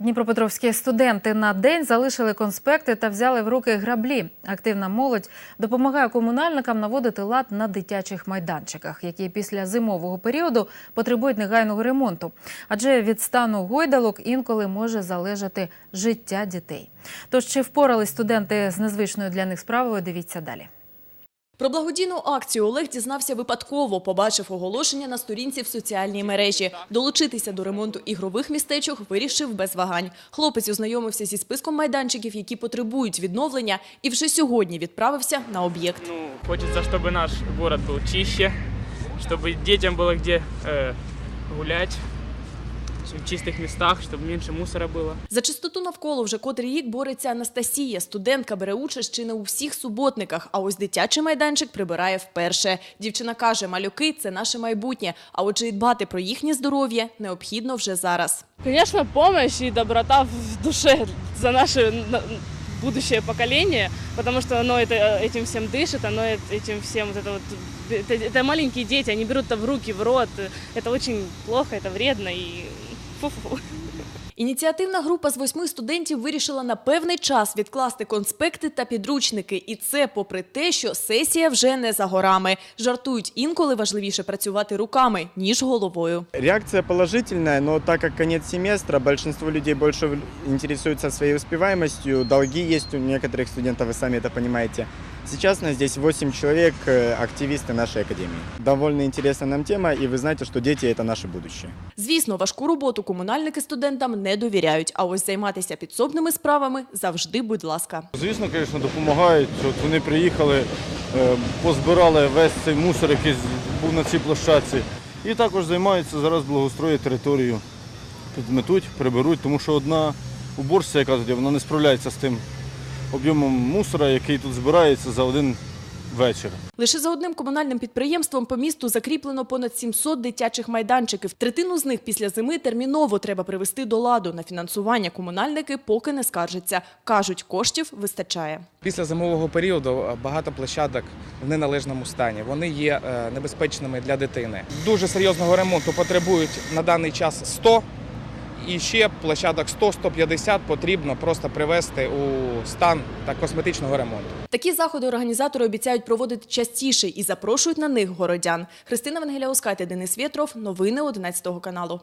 Дніпропетровські студенти на день залишили конспекти та взяли в руки граблі. Активна молодь допомагає комунальникам наводити лад на дитячих майданчиках, які після зимового періоду потребують негайного ремонту. Адже від стану гойдалок інколи може залежати життя дітей. Тож чи впорались студенти з незвичною для них справою? Дивіться далі. Про благодійну акцію Олег дізнався випадково, побачив оголошення на сторінці в соціальній мережі. Долучитися до ремонту ігрових містечок вирішив без вагань. Хлопець ознайомився зі списком майданчиків, які потребують відновлення, і вже сьогодні відправився на об'єкт. Ну, хочется, чтобы наш город был чище, чтобы детям было где э, гулять в чистых местах, чтобы меньше мусора было. За чистоту навколо вже котрий рік бореться Анастасія. Студентка бере участь чи не у всіх суботниках, а ось дитячий майданчик прибирає вперше. Дівчина каже, малюки – це наше майбутнє, а отже і дбати про їхнє здоров'я необхідно вже зараз. Конечно, помощь и доброта в душе за наше на- будущее поколение, потому что оно это, этим всем дышит, оно э- этим всем вот это вот это, это маленькие дети, они берут это в руки, в рот, это очень плохо, это вредно и фу-фу. Ініціативна група з восьми студентів вирішила на певний час відкласти конспекти та підручники. І це попри те, що сесія вже не за горами. Жартують, інколи важливіше працювати руками, ніж головою. Реакция положительная, но так как конец семестра, большинство людей больше в- интересуются своей успеваемостью, долги есть у некоторых студентов, вы сами это понимаете. Сейчас нас здесь 8 человек, э, активисты нашей академии. Довольно интересная нам тема, и вы знаете, что дети – это наше будущее. Звісно, важку роботу комунальники студентам не довіряють. А ось займатися підсобними справами завжди, будь ласка. Звісно, звісно, допомагають. От вони приїхали, е, позбирали весь цей мусор, який був на цій площадці. І також займаються зараз благоустроюють територію. Підметуть, приберуть, тому що одна уборщиця, яка тут є, вона не справляється з тим об'ємом мусора, який тут збирається за один вечір. Лише за одним комунальним підприємством по місту закріплено понад 700 дитячих майданчиків. Третину з них після зими терміново треба привести до ладу. На фінансування комунальники поки не скаржаться. Кажуть, коштів вистачає. Після зимового періоду е, багато площадок в неналежному стані. Вони є е, небезпечними для дитини. Дуже серйозного ремонту потребують на даний час 100, і ще площадок 100-150 потрібно просто привести у стан та косметичного ремонту. Такі заходи організатори обіцяють проводити частіше і запрошують на них городян. Христина Венгеляускайте, Денис Вєтров. Новини 11 каналу.